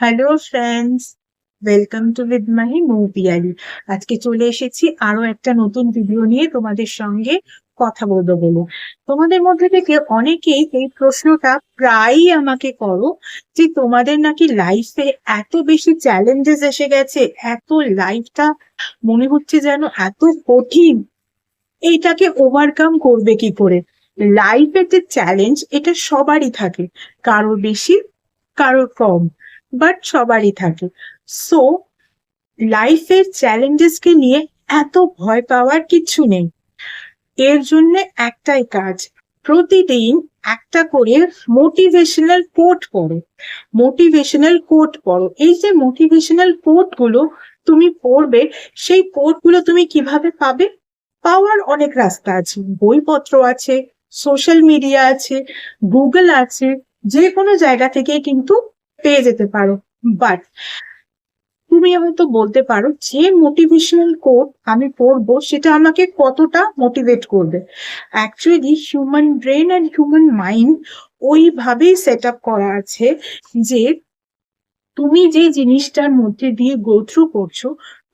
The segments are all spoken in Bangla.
Hello friends welcome to with my Moupiyali আজকে চলে এসেছি আরও একটা নতুন ভিডিও নিয়ে তোমাদের সঙ্গে কথা বলব বলে। তোমাদের মধ্যে থেকে অনেকেই এই প্রশ্নটা প্রায়ই আমাকে করো যে তোমাদের নাকি লাইফে এত বেশি চ্যালেঞ্জেস এসে গেছে, এত লাইফটা মনে হচ্ছে যেন এত কঠিন। এইটাকে ওভারকাম করবে কি করে? লাইফের যে চ্যালেঞ্জ এটা সবারই থাকে। কারোর বেশি, কারোর কম। বাট সবারই থাকে। সো লাইফের চ্যালেঞ্জেসকে নিয়ে এত ভয় পাওয়ার কিছু নেই। এর জন্য একটাই কাজ, প্রতিদিন একটা করে মোটিভেশনাল কোট পড়ো। মোটিভেশনাল কোট পড়ো। এই যে মোটিভেশনাল কোটগুলো তুমি পড়বে, সেই কোটগুলো তুমি কীভাবে পাবে? পাওয়ার অনেক রাস্তা আছে। বইপত্র আছে সোশ্যাল মিডিয়া আছে গুগল আছে যে কোনো জায়গা থেকে কিন্তু পেয়ে যেতে পারো। বাট তুমি হয়তো বলতে পারো, যে মোটিভেশনাল কোড আমি পড়ব সেটা আমাকে কতটা মোটিভেট করবে। Actually human brain and human mind ওইভাবেই সেট আপ করা আছে যে তুমি যে জিনিসটার মধ্যে দিয়ে গো থ্রু করছ,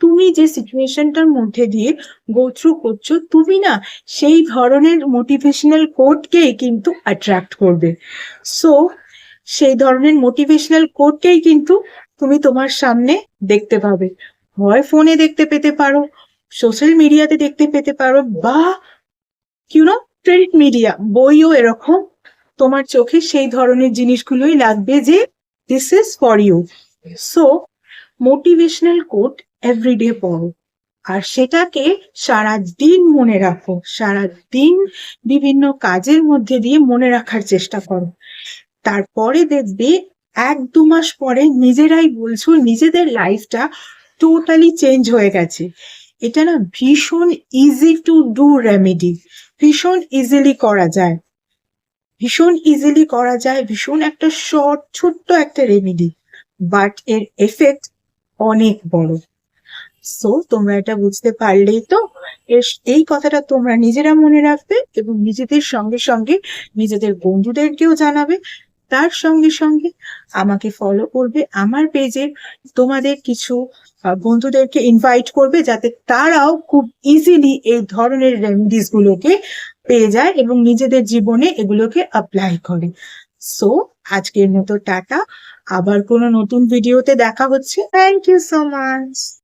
তুমি যে সিচুয়েশনটার মধ্যে দিয়ে গো থ্রু করছ, তুমি না সেই ধরনের মোটিভেশনাল কোডকেই কিন্তু অ্যাট্রাক্ট করবে। সো সেই ধরনের মোটিভেশনাল কোডকেই কিন্তু তুমি তোমার সামনে দেখতে পাবে। হয় ফোনে দেখতে পেতে পারো সোশ্যাল মিডিয়াতে দেখতে পেতে পারো বা ইউনো প্রিন্ট মিডিয়া বইও এরকম তোমার চোখে সেই ধরনের জিনিসগুলোই লাগবে যে this is for you so motivational quote everyday পড়ো। আর সেটাকে সারা দিন মনে রাখো সারা দিন বিভিন্ন কাজের মধ্যে দিয়ে মনে রাখার চেষ্টা করো। তারপরে দেখবে এক দু মাস পরে নিজেরাই বলছো নিজেদের লাইফটা টোটালি চেঞ্জ হয়ে গেছে। এটা না ভীষণ ইজি টু ডু রেমেডি ভীষণ ইজিলি করা যায়। ভীষণ ইজিলি করা যায়, ভীষণ একটা শর্ট ছোট্ট একটা রেমেডি বাট এর এফেক্ট অনেক বড়। সো তোমরা এটা বুঝতে পারলেই তো এই কথাটা তোমরা নিজেরা মনে রাখবে এবং নিজেদের সঙ্গে সঙ্গে নিজেদের বন্ধুদেরকেও জানাবে। তার সঙ্গে সঙ্গে আমাকে ফলো করবে, আমার পেজে তোমাদের কিছু বন্ধুদেরকে ইনভাইট করবে যাতে তারাও খুব ইজিলি এই ধরনের রেমেডিস গুলোকে পেয়ে যায় এবং নিজেদের জীবনে এগুলোকে অ্যাপ্লাই করে। সো আজকের মতো টাটা। আবার কোনো নতুন ভিডিওতে দেখা হচ্ছে। Thank you so much